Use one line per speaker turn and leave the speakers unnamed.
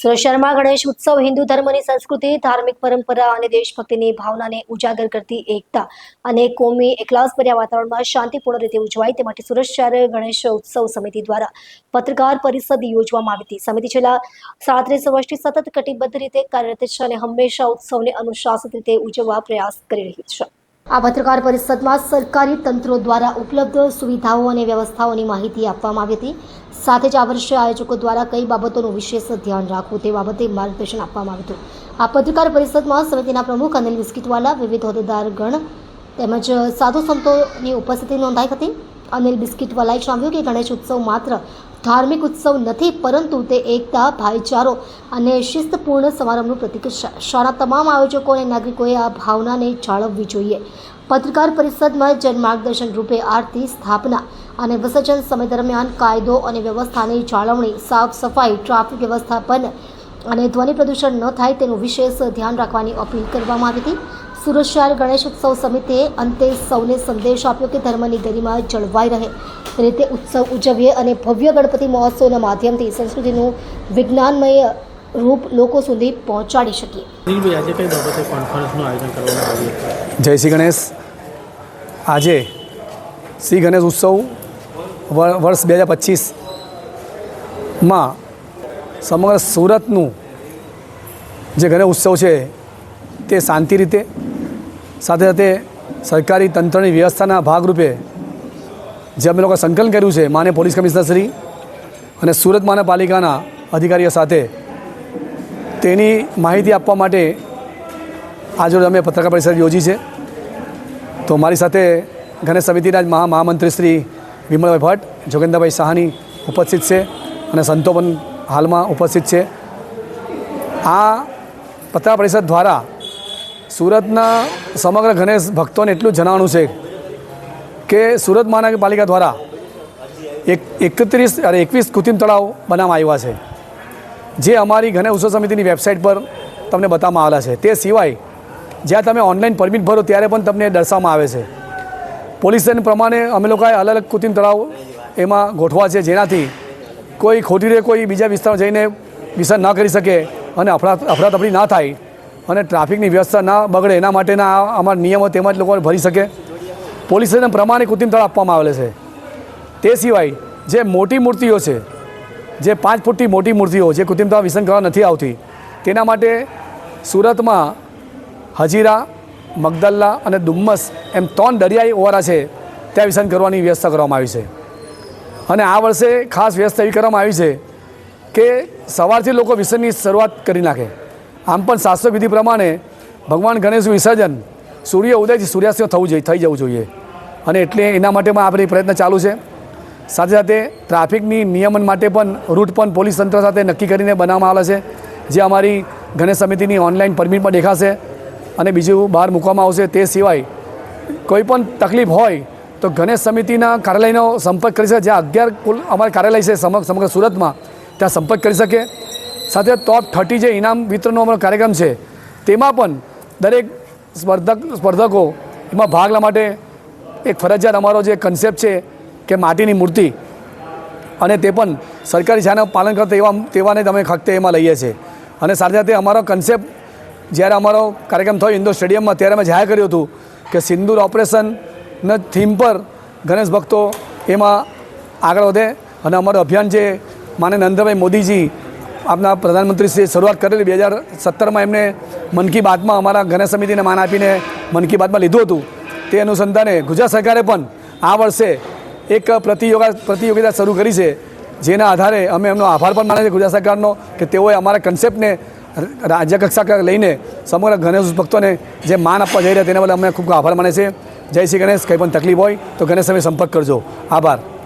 સુરત શહેરમાં ગણેશ ઉત્સવ હિન્દુ ધર્મની સંસ્કૃતિ, ધાર્મિક પરંપરા અને દેશભક્તિની ભાવનાને ઉજાગર કરતી એકતા અને કોમી એકલાસભર્યા વાતાવરણમાં શાંતિપૂર્ણ રીતે ઉજવાય તે માટે સુરત શહેર ગણેશ ઉત્સવ સમિતિ દ્વારા પત્રકાર પરિષદ યોજવામાં આવી હતી. સમિતિ છેલ્લા સાડત્રીસ વર્ષથી સતત કટિબદ્ધ રીતે કાર્યરત છે અને હંમેશા ઉત્સવને અનુશાસિત રીતે ઉજવવા પ્રયાસ કરી રહી છે. આ પત્રકાર પરિષદમાં સરકારી તંત્રો દ્વારા ઉપલબ્ધ સુવિધાઓ અને વ્યવસ્થાઓની માહિતી આપવામાં આવી હતી. સાથે જ આ વર્ષે આયોજકો દ્વારા કઈ બાબતોનું વિશેષ ધ્યાન રાખવું તે બાબતે માર્ગદર્શન આપવામાં આવ્યું હતું. આ પત્રકાર પરિષદમાં સમિતિના પ્રમુખ અનિલ બિસ્કીટવાલા, વિવિધ હોદ્દેદારગણ તેમજ સાધુ સંતોની ઉપસ્થિતિ નોંધાઈ હતી. અનિલ બિસ્કીટવાલાએ જણાવ્યું કે ગણેશ ઉત્સવ માત્ર ધાર્મિક ઉત્સવ નથી, પરંતુ તે એકતા, ભાઈચારો અને શિસ્તપૂર્ણ સમારંભનું પ્રતીક છે શાળા તમામ આયોજકો અને નાગરિકોએ આ ભાવનાને જાળવવી જોઈએ. પત્રકાર પરિષદમાં જનમાર્ગદર્શન રૂપે આરતી, સ્થાપના અને વિસર્જન સમય દરમિયાન કાયદો અને વ્યવસ્થાની જાળવણી સાફ સફાઈ ટ્રાફિક વ્યવસ્થાપન અને ધ્વનિ પ્રદૂષણ ન થાય તેનું વિશેષ ધ્યાન રાખવાની અપીલ કરવામાં આવી હતી. સુરત શહેર ગણેશ ઉત્સવ સમિતિએ અંતે સૌને સંદેશ આપ્યો કે ધર્મની ગરિમા જળવાઈ રહે. રીતે ઉત્સવ ઉજવીએ અને ભવ્ય ગણપતિ મહોત્સવના માધ્યમથી સંસ્કૃતિનું વિજ્ઞાનમય રૂપ લોકો સુધી પહોંચાડી શકીએ.
જય શ્રી ગણેશ. આજે શ્રી ગણેશ ઉત્સવ વર- વર્ષ બે હજાર પચીસમાં સમગ્ર સુરતનું જે ગણેશ ઉત્સવ છે તે શાંતિ રીતે સાથે સાથે સરકારી તંત્રની વ્યવસ્થાના ભાગરૂપે જે અમે લોકો સંકલન કર્યું છે, માન્ય પોલીસ કમિશનરશ્રી અને સુરત મહાનગરપાલિકાના અધિકારીઓ સાથે, તેની માહિતી આપવા માટે આજરોજ અમે પત્રકાર પરિષદ યોજી છે. તો મારી સાથે ગણેશ સમિતિના જ મહા મહામંત્રી શ્રી વિમલભાઈ ભટ્ટ, જોગેન્દ્રભાઈ શાહની ઉપસ્થિત છે અને સંતો પણ હાલમાં ઉપસ્થિત છે. આ પત્રકાર પરિષદ દ્વારા સુરતના સમગ્ર ગણેશ ભક્તોને એટલું જણાવવાનું છે કે સુરત મહાનગરપાલિકા દ્વારા એક એકત્રીસ અરે એકવીસ કૃત્રિમ તળાવ બનાવવામાં આવ્યા છે. જે અમારી ગણેશ ઉત્સવ સમિતિની વેબસાઇટ પર તમને બતાવવામાં આવેલા છે. તે સિવાય જ્યાં તમે ઓનલાઈન પરમિટ ભરો ત્યારે પણ તમને દર્શાવવામાં આવે છે. પોલીસ સ્ટેશન પ્રમાણે અમે લોકોએ અલગ અલગ કૃત્રિમ તળાવ એમાં ગોઠવા છે, જેનાથી કોઈ ખોટી રીતે કોઈ બીજા વિસ્તારમાં જઈને વિસર્જન ન કરી શકે અને અફરા અફડાતફડી ના થાય. અને ટ્રાફિકની વ્યવસ્થા ના બગડે એના માટેના અમારા નિયમો તેમજ લોકો ભરી શકે. પોલીસને પ્રમાણિક પ્રમાણે કૃત્રિમ તળાવ આપવામાં આવેલ છે. તે સિવાય જે મોટી મૂર્તિઓ છે, જે પાંચ ફૂટની મોટી મૂર્તિઓ જે કૃત્રિમ તળાવ વિસર્જન કરવા નથી આવતી, તેના માટે સુરતમાં હજીરા, મગદલ્લા અને ડુમ્મસ એમ ત્રણ દરિયાઈ ઓવારા છે, ત્યાં વિસર્જન કરવાની વ્યવસ્થા કરવામાં આવી છે. અને આ વર્ષે ખાસ વ્યવસ્થા એવી કરવામાં આવી છે કે સવારથી લોકો વિસર્જનની શરૂઆત કરી નાખે. આમ પણ શાસ્ત્ર વિધિ પ્રમાણે ભગવાન ગણેશનું વિસર્જન સૂર્ય ઉદયથી સૂર્યાસ્ત થવું જોઈએ, થઈ જવું જોઈએ. અને એટલે એના માટેમાં આપણે પ્રયત્ન ચાલુ છે. સાથે સાથે ટ્રાફિકની નિયમન માટે પણ રૂટ પણ પોલીસ તંત્ર સાથે નક્કી કરીને બનાવવામાં આવે છે. જે અમારી ગણેશ સમિતિની ઓનલાઈન પરમિટ પણ દેખાશે અને બીજું બહાર મૂકવામાં આવશે તે સિવાય કોઈ પણ તકલીફ હોય તો ગણેશ સમિતિના કાર્યાલયનો સંપર્ક કરી શકે. જ્યાં અગિયાર કુલ અમારા કાર્યાલય છે સમગ્ર સુરતમાં, ત્યાં સંપર્ક કરી શકે. સાથે ટોપ થર્ટી જે ઇનામ વિતરણનો અમારો કાર્યક્રમ છે, તેમાં પણ દરેક સ્પર્ધક, સ્પર્ધકો એમાં ભાગ લેવા માટે એક ફરજિયાત અમારો જે કન્સેપ્ટ છે કે માટીની મૂર્તિ અને તે પણ સરકારી જાહેરનું પાલન કરતા એવા, તેવાને તમે ખખતે એમાં લઈએ છીએ. અને સાથે સાથે અમારો કન્સેપ્ટ જ્યારે અમારો કાર્યક્રમ થયો ઇન્દોર સ્ટેડિયમમાં, ત્યારે અમે જાહેર કર્યું હતું કે સિંદૂર ઓપરેશનના થીમ પર ગણેશ ભક્તો એમાં આગળ વધે. અને અમારું અભિયાન જે માને નરેન્દ્રભાઈ મોદીજી આપના પ્રધાનમંત્રીશ્રીએ શરૂઆત કરેલી બે હજાર સત્તરમાં એમને મન કી બાતમાં અમારા ગણેશ સમિતિને માન આપીને મન કી બાતમાં લીધું હતું. તે અનુસંધાને ગુજરાત સરકારે પણ આ વર્ષે એક પ્રતિયોગા પ્રતિયોગિતા શરૂ કરી છે, જેના આધારે અમે એમનો આભાર પણ માને છે ગુજરાત સરકારનો કે તેઓએ અમારા કન્સેપ્ટને રાજ્ય કક્ષા લઈને સમગ્ર ગણેશ ભક્તોને જે માન આપવા જઈ રહ્યા તેના બદલે અમે ખૂબ ખૂબ આભાર માને છે જય શ્રી ગણેશ, કંઈ પણ તકલીફ હોય તો ગણેશ તમે સંપર્ક કરજો. આભાર.